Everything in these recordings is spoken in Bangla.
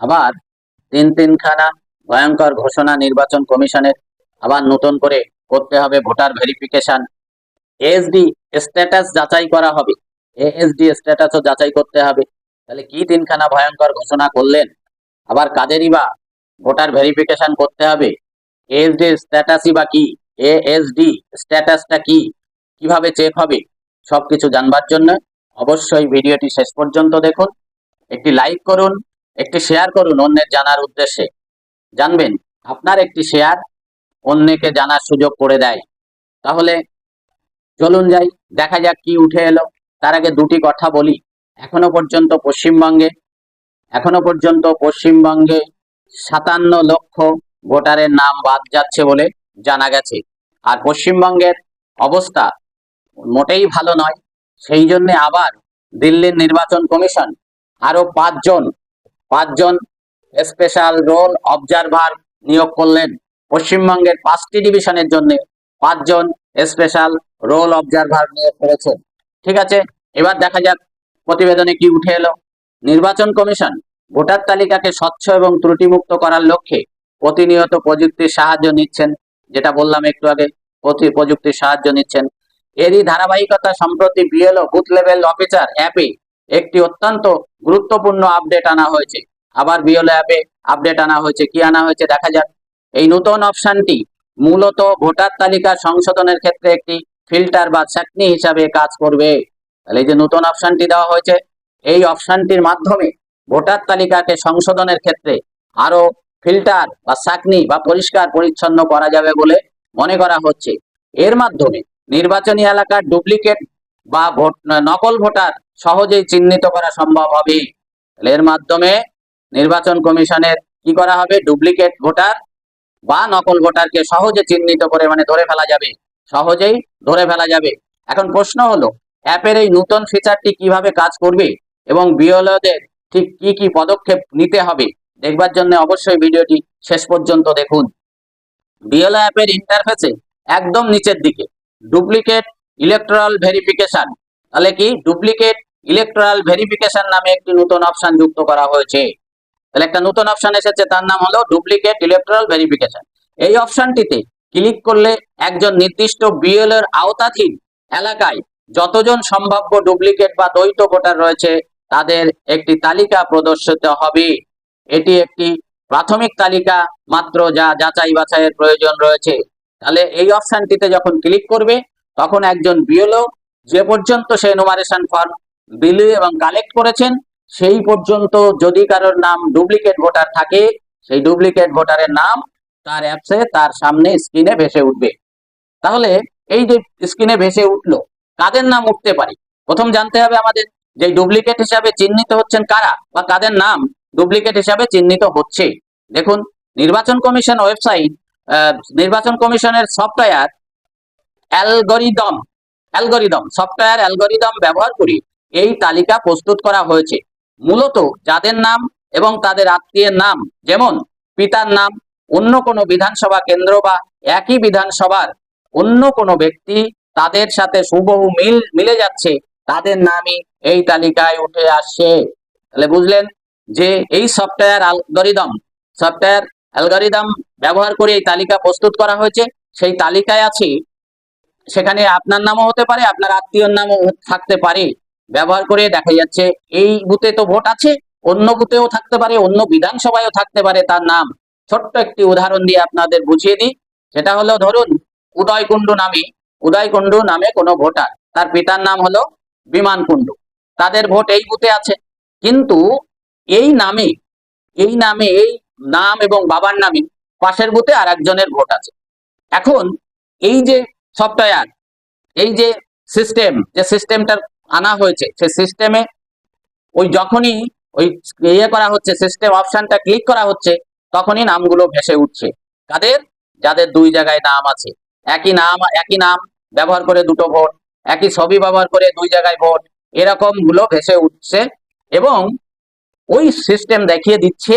আবার তিন তিনখানা ভয়ঙ্কর ঘোষণা নির্বাচন কমিশনের আবার নতুন করে করতে হবে ভোটার ভেরিফিকেশন। এএসডি স্ট্যাটাস যাচাই করা হবে। এএসডি স্ট্যাটাসও যাচাই করতে হবে। তাহলে কি তিনখানা ভয়ঙ্কর ঘোষণা করলেন? আবার কাদেরই বা ভোটার ভেরিফিকেশন করতে হবে? এএসডি স্ট্যাটাসই বা কি? এএসডি স্ট্যাটাসটা কি? কীভাবে চেক হবে? সবকিছু জানবার জন্য অবশ্যই ভিডিওটি শেষ পর্যন্ত দেখুন। একটি লাইক করুন। একটি শেয়ার করুন অন্যের জানার উদ্দেশ্যে। জানবেন, আপনার একটি শেয়ার অন্যকে জানার সুযোগ করে দেয়। তাহলে চলুন যাই, দেখা যাক কি উঠে এলো। তার আগে দুটি কথা বলি। এখনও পর্যন্ত পশ্চিমবঙ্গে, এখনও পর্যন্ত পশ্চিমবঙ্গে সাতান্ন লক্ষ ভোটারের নাম বাদ যাচ্ছে বলে জানা গেছে। আর পশ্চিমবঙ্গের অবস্থা মোটেই ভালো নয়। সেই জন্য আবার দিল্লির নির্বাচন কমিশন আরও পাঁচজন পাঁচজন স্পেশাল রোল অবজারভার নিয়োগ করলেন। পশ্চিমবঙ্গের পাঁচটি ডিভিশনের জন্য পাঁচজন স্পেশাল রোল অবজারভার নিয়োগ করেছেন ঠিক আছে? এবার দেখা যাক প্রতিবেদনে কি উঠে এলো। নির্বাচন কমিশন ভোটার তালিকাকে স্বচ্ছ এবং ত্রুটিমুক্ত করার লক্ষ্যে প্রতিনিয়ত প্রযুক্তির সাহায্য নিচ্ছেন, যেটা বললাম একটু আগে প্রযুক্তির সাহায্য নিচ্ছেন। এরই ধারাবাহিকতা সম্প্রতি বিএলও বুথ লেভেল অফিসার অ্যাপে একটি অত্যন্ত গুরুত্বপূর্ণ আপডেট আনা হয়েছে। আবার বিএলও অ্যাপে আপডেট আনা হয়েছে। কি আনা হয়েছে? দেখা যাক। এই নতুন অপশনটি মূলত ভোটার তালিকা সংশোধনের ক্ষেত্রে একটি ফিল্টার বা চাকনি হিসাবে কাজ করবে। তাহলে যে নতুন অপশনটি দেওয়া হয়েছে, এই অপশনটির মাধ্যমে ভোটার তালিকাকে সংশোধনের ক্ষেত্রে আরও ফিল্টার বা চাকনি বা পরিষ্কার পরিচ্ছন্ন করা যাবে বলে মনে করা হচ্ছে। এর মাধ্যমে নির্বাচনী এলাকার ডুপ্লিকেট বা ভোট, নকল ভোটার সহজেই চিহ্নিত করা সম্ভব হবে। এর মাধ্যমে নির্বাচন কমিশনের কি করা হবে? ডুপ্লিকেট ভোটার বা নকল ভোটারকে সহজে চিহ্নিত করে মানে ধরে ফেলা যাবে। সহজেই ধরে ফেলা যাবে। এখন প্রশ্ন হলো, অ্যাপের এই নতুন ফিচারটি কীভাবে কাজ করবে এবং বিএলওদের ঠিক কি কি পদক্ষেপ নিতে হবে? দেখবার জন্য অবশ্যই ভিডিওটি শেষ পর্যন্ত দেখুন। বিএলও অ্যাপের ইন্টারফেসে একদম নিচের দিকে। ডুপ্লিকেট ইলেকট্রাল ভেরিফিকেশন তাহলে কি? ডুপ্লিকেট ইলেকট্রাল ভেরিফিকেশন নামে একটি নতুন অপশন যুক্ত করা হয়েছে। তাহলে একটা নতুন অপশন এসেছে, তার নাম হলো ডুপ্লিকেট ইলেকট্রাল ভেরিফিকেশন এই অপশনটিতে ক্লিক করলে একজন নির্দিষ্ট বিএল এর আওতাধীন এলাকায় যতজন সম্ভাব্য ডুপ্লিকেট বা দ্বৈত ভোটার রয়েছে, তাদের একটি তালিকা প্রদর্শিত হবে। এটি একটি প্রাথমিক তালিকা মাত্র যা যাচাই বাছাইয়ের প্রয়োজন রয়েছে। তাহলে এই অপশনটিতে যখন ক্লিক করবে তখন একজন বিএলও যে পর্যন্ত সে এনুমারেশন ফর্ম বিলি এবং কালেক্ট করেছেন, সেই পর্যন্ত যদি কারোর নাম ডুপ্লিকেট ভোটার থাকে, সেই ডুপ্লিকেট ভোটারের নাম তার অ্যাপসে তার সামনে স্ক্রিনে ভেসে উঠবে। তাহলে এই যে স্ক্রিনে ভেসে উঠল, কাদের নাম উঠতে পারে? প্রথম জানতে হবে আমাদের যে ডুপ্লিকেট হিসাবে চিহ্নিত হচ্ছেন কারা বা কাদের নাম ডুপ্লিকেট হিসাবে চিহ্নিত হচ্ছে। দেখুন, নির্বাচন কমিশন ওয়েবসাইট নির্বাচন কমিশনের software algorithm algorithm, software algorithm ব্যবহার করে। এই তালিকা প্রস্তুত করা হয়েছে। মূলত যাদের নাম এবং তাদের আত্মীয়ের নাম, যেমন পিতার নাম, অন্য কোনো বিধানসভা কেন্দ্র বা একই বিধানসভার অন্য কোনো ব্যক্তি তাদের সাথে সুবহু মিল, মিলে যাচ্ছে, তাদের নামই এই তালিকায় উঠে আসছে। তাহলে বুঝলেন যে এই সফটওয়্যার অ্যালগরিদম সফটওয়্যার অ্যালগরিদম ব্যবহার করে এই তালিকা প্রস্তুত করা হয়েছে। সেই তালিকায় আছে সেখানে আপনার নামও হতে পারে, আপনার আত্মীয়র নামও থাকতে পারে। ব্যবহার করে দেখা যাচ্ছে, এই বুথে তো ভোট আছে, অন্য বুথেও থাকতে পারে, অন্য বিধানসভায়ও থাকতে পারে তার নাম। ছোট্ট একটি উদাহরণ দিয়ে আপনাদের বুঝিয়ে দিই, সেটা হলো ধরুন উদয় কুণ্ডু নামে উদয় কুণ্ডু নামে কোনো ভোটার, তার পিতার নাম হলো বিমান কুণ্ডু। তাদের ভোট এই বুথে আছে। কিন্তু এই নামে এই নামে, এই নাম এবং বাবার নামে পাশের বুথে আর একজনের ভোট আছে। এখন, এই যে সফটওয়্যার এই যে সিস্টেম যে সিস্টেমটা আনা হয়েছে, সেই সিস্টেমে ওই যখনই ওই ইয়ে করা হচ্ছে সিস্টেম অপশনটা ক্লিক করা হচ্ছে, তখনই নামগুলো ভেসে উঠছে। কাদের? যাদের দুই জায়গায় নাম আছে। একই নাম একই নাম ব্যবহার করে দুটো ভোট, একই ছবি ব্যবহার করে দুই জায়গায় ভোট এরকমগুলো ভেসে উঠছে এবং ওই সিস্টেম দেখিয়ে দিচ্ছে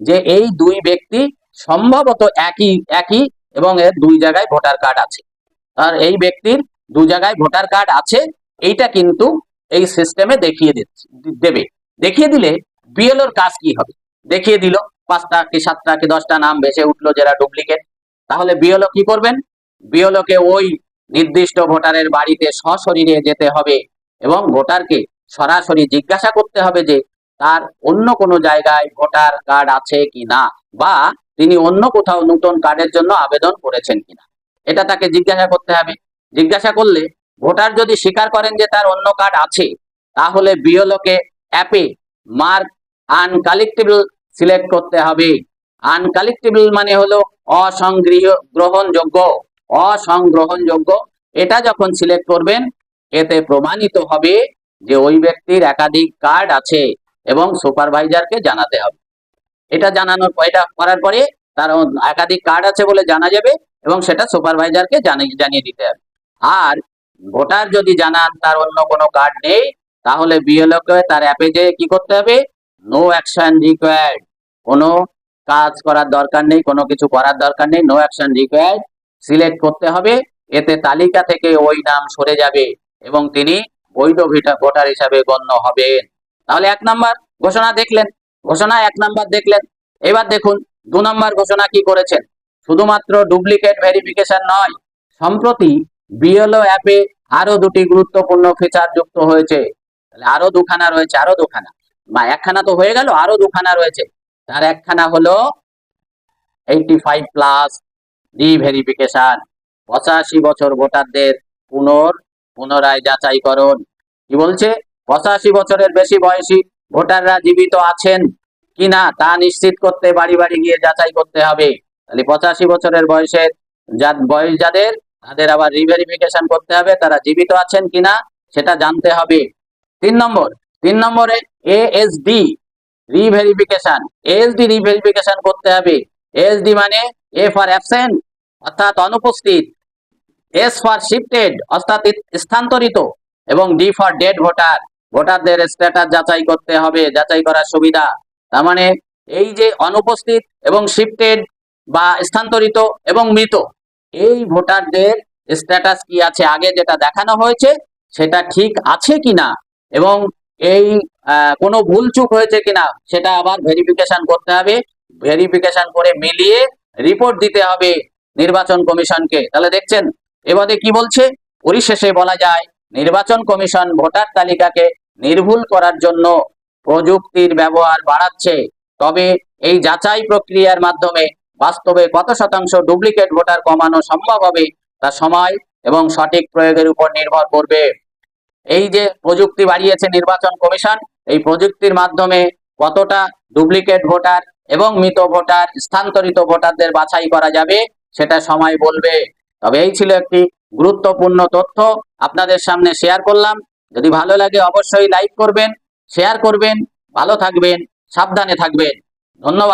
যে এই দুই ব্যক্তি সম্ভবত একই একই এবং এর দুই জায়গায় ভোটার কার্ড আছে। আর এই ব্যক্তির দু জায়গায় ভোটার কার্ড আছে, এইটা কিন্তু এই সিস্টেমে দেখিয়ে দেবে। দেখিয়ে দিলে বিএলওর কাজ কি হবে? দেখিয়ে দিল, পাঁচটা কি সাতটা কি দশটা নাম ভেসে উঠল যারা ডুপ্লিকেট তাহলে বিএলও কি করবেন? বিএলওকে ওই নির্দিষ্ট ভোটারের বাড়িতে সশরীরে যেতে হবে এবং ভোটারকে সরাসরি জিজ্ঞাসা করতে হবে যে তার অন্য কোনো জায়গায় ভোটার কার্ড আছে কি না বা তিনি অন্য কোথাও নতুন কার্ডের জন্য আবেদন করেছেন কিনা এটা তাকে জিজ্ঞাসা করতে হবে। জিজ্ঞাসা করলে ভোটার যদি স্বীকার করেন যে তার অন্য কার্ড আছে, তাহলে বিএলওকে অ্যাপে মার্ক আনকালেক্টেবল সিলেক্ট করতে হবে। আনকালেক্টেবল মানে হলো অসংগৃহ গ্রহণযোগ্য অসংগ্রহণযোগ্য। এটা যখন সিলেক্ট করবেন, এতে প্রমাণিত হবে যে ওই ব্যক্তির একাধিক কার্ড আছে এবং সুপারভাইজারকে জানাতে হবে। এটা জানানোর এটা করার পরে তার একাধিক কার্ড আছে বলে জানা যাবে। এবং সেটা সুপারভাইজারকে জানিয়ে দিতে হবে। আর ভোটার যদি জানান তার অন্য কোনো কার্ড নেই, তাহলে বিএলও কে তার অ্যাপে যে কি করতে হবে? নো অ্যাকশন রিকোয়ার্ড কোনো কাজ করার দরকার নেই, কোনো কিছু করার দরকার নেই নো অ্যাকশন রিকোয়ার্ড সিলেক্ট করতে হবে, এতে তালিকা থেকে ওই নাম সরে যাবে এবং তিনি বৈধ ভিটা ভোটার হিসাবে গণ্য হবেন। তাহলে এক নাম্বার ঘোষণা দেখলেন, ঘোষণা এক নাম্বার দেখলেন। এবার দেখুন, দু নম্বর ঘোষণা কি করেছেন? শুধুমাত্র ডুপ্লিকেট ভেরিফিকেশন নয়, সম্প্রতি বিএলও অ্যাপে আরও দুটি গুরুত্বপূর্ণ ফিচার যুক্ত হয়েছে। তাহলে আরও দুখানা রয়েছে আরও দুখানা। বা একখানা তো হয়ে গেল আরও দুখানা রয়েছে। তার একখানা হলো এইটি ফাইভ প্লাস রিভেরিফিকেশন, পঁচাশি বছর ভোটারদের পুনর পুনরায় যাচাইকরণ। কি বলছে? পঁচাশি বছরের বেশি বয়সী ভোটাররা জীবিত আছেন কিনা তা নিশ্চিত করতে বাড়ি বাড়ি গিয়ে যাচাই করতে হবে। তাহলে পঁচাশি বছরের বয়সের যা বয়স যাদের, তাদের আবার রিভেরিফিকেশন করতে হবে, তারা জীবিত আছেন কিনা সেটা জানতে হবে। তিন নম্বর, তিন নম্বরে এএসডি রিভেরিফিকেশন এএসডি রিভেরিফিকেশন করতে হবে। এএসডি মানে এ ফর অ্যাবসেন্ট অর্থাৎ অনুপস্থিত। এস ফর শিফটেড অর্থাৎ স্থানান্তরিত। এবং ডি ফর ডেড ভোটার ভোটারদের স্ট্যাটাস যাচাই করতে হবে, যাচাই করার সুবিধা। তার মানে এই যে অনুপস্থিত এবং শিফটেড বা স্থানান্তরিত এবং মৃত। এই ভোটারদের স্ট্যাটাস কি আছে? আগে যেটা দেখানো হয়েছে, সেটা ঠিক আছে কিনা? এবং এই কোনো ভুল চুক হয়েছে কিনা, সেটা আবার ভেরিফিকেশন করতে হবে। ভেরিফিকেশন করে মিলিয়ে রিপোর্ট দিতে হবে নির্বাচন কমিশনকে। তাহলে দেখছেন, এবারে কি বলছে? পরিশেষে বলা যায়, নির্বাচন কমিশন ভোটার তালিকাকে নির্ভুল করার জন্য প্রযুক্তির ব্যবহার বাড়াচ্ছে। তবে এই যাচাই প্রক্রিয়ার মাধ্যমে বাস্তবে কত শতাংশ ডুপ্লিকেট ভোটার কমানো সম্ভব হবে তা সময় এবং সঠিক প্রয়োগের উপর নির্ভর করবে। এই যে প্রযুক্তি বাড়িয়েছে নির্বাচন কমিশন, এই প্রযুক্তির মাধ্যমে কতটা ডুপ্লিকেট ভোটার এবং মৃত ভোটার, স্থানান্তরিত ভোটারদের বাছাই করা যাবে সেটা সময় বলবে। তবে এই ছিল একটি গুরুত্বপূর্ণ তথ্য, আপনাদের সামনে শেয়ার করলাম। যদি ভালো লাগে অবশ্যই লাইক করবেন শেয়ার করবেন, ভালো থাকবেন, সাবধানে থাকবেন। ধন্যবাদ।